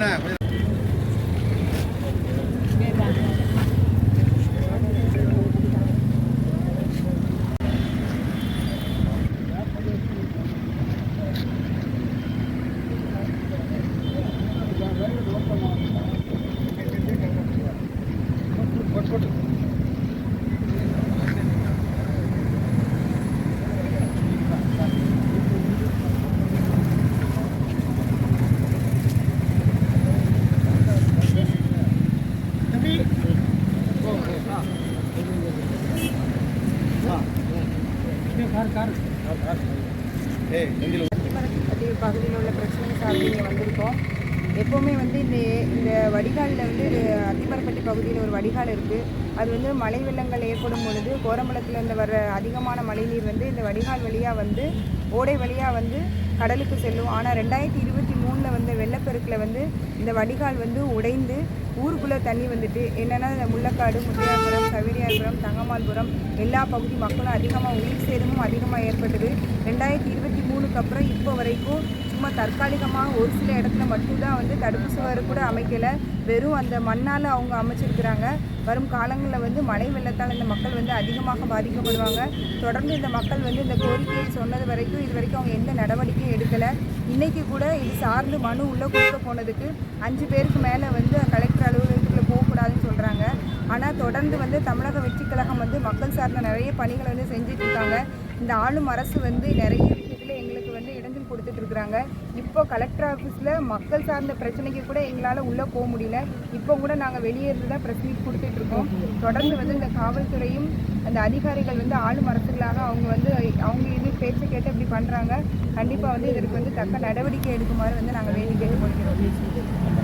nada. பகுதியில் உள்ள பிரச்சனை சார் நீங்கள் வந்திருக்கோம். எப்போவுமே வந்து இந்த இந்த வடிகாலில் வந்து இது அத்திமரப்பட்டி பகுதியில் ஒரு வடிகால் இருக்குது அது வந்து மழை வெள்ளங்கள் ஏற்படும் பொழுது கோரம்பலத்துலேருந்து வர்ற அதிகமான மழைநீர் வந்து இந்த வடிகால் வழியாக வந்து ஓடை வழியாக வந்து கடலுக்கு செல்லும். ஆனால் ரெண்டாயிரத்தி இருபத்தி மூணில் வந்த வெள்ளப்பெருக்கில் வந்து இந்த வடிகால் வந்து உடைந்து ஊருக்குள்ளே தண்ணி வந்துட்டு. என்னென்னா இந்த முள்ளக்காடு முத்தியாபுரம் சவிரியாபுரம் தங்கமால்புரம் எல்லா பகுதி மக்களும் அதிகமாக உயிர் சேதமும் அதிகமாக ஏற்பட்டது. ரெண்டாயிரத்தி இருபத்தி அதுக்கப்புறம் இப்போ வரைக்கும் சும்மா தற்காலிகமாக ஒரு சில இடத்துல மட்டும்தான் வந்து தடுப்பு சுவர் கூட அமைக்கலை. வெறும் அந்த மண்ணால் அவங்க அமைச்சிருக்கிறாங்க. வரும் காலங்களில் வந்து மழை வெள்ளத்தால் இந்த மக்கள் வந்து அதிகமாக பாதிக்கப்படுவாங்க. தொடர்ந்து இந்த மக்கள் வந்து இந்த கோரிக்கையை சொன்னது வரைக்கும் இது வரைக்கும் அவங்க எந்த நடவடிக்கையும் எடுக்கலை. இன்றைக்கி கூட இது சார்ந்து மனு உள்ளே கொடுக்க போனதுக்கு அஞ்சு பேருக்கு மேலே வந்து கலெக்டர் அலுவலகத்துக்குள்ள போகக்கூடாதுன்னு சொல்கிறாங்க ஆனால் தொடர்ந்து வந்து தமிழக வெற்றிக் கழகம் வந்து மக்கள் சார்ந்த நிறைய பணிகளை வந்து செஞ்சிட்ருக்காங்க இந்த ஆளும் அரசு வந்து நிறைய இடைஞ்சல் கொடுத்துட்டு இருக்கிறாங்க இப்போ கலெக்டர் ஆஃபீஸில் மக்கள் சார்ந்த பிரச்சனைக்கு கூட எங்களால் உள்ளே போக முடியல. இப்போ கூட நாங்கள் வெளியே இருந்து தான் ப்ரெஸ் மீட் கொடுத்துட்டு இருக்கோம் தொடர்ந்து வந்து இந்த காவல்துறையும் அந்த அதிகாரிகள் வந்து ஆளும் அரசுகளாக அவங்க வந்து அவங்க இது பேச்சு கேட்டு இப்படி பண்ணுறாங்க கண்டிப்பாக வந்து இதற்கு வந்து தக்க நடவடிக்கை எடுக்குமாறு வந்து நாங்கள் வேண்டி கேட்டுக்கொள்கிறோம்.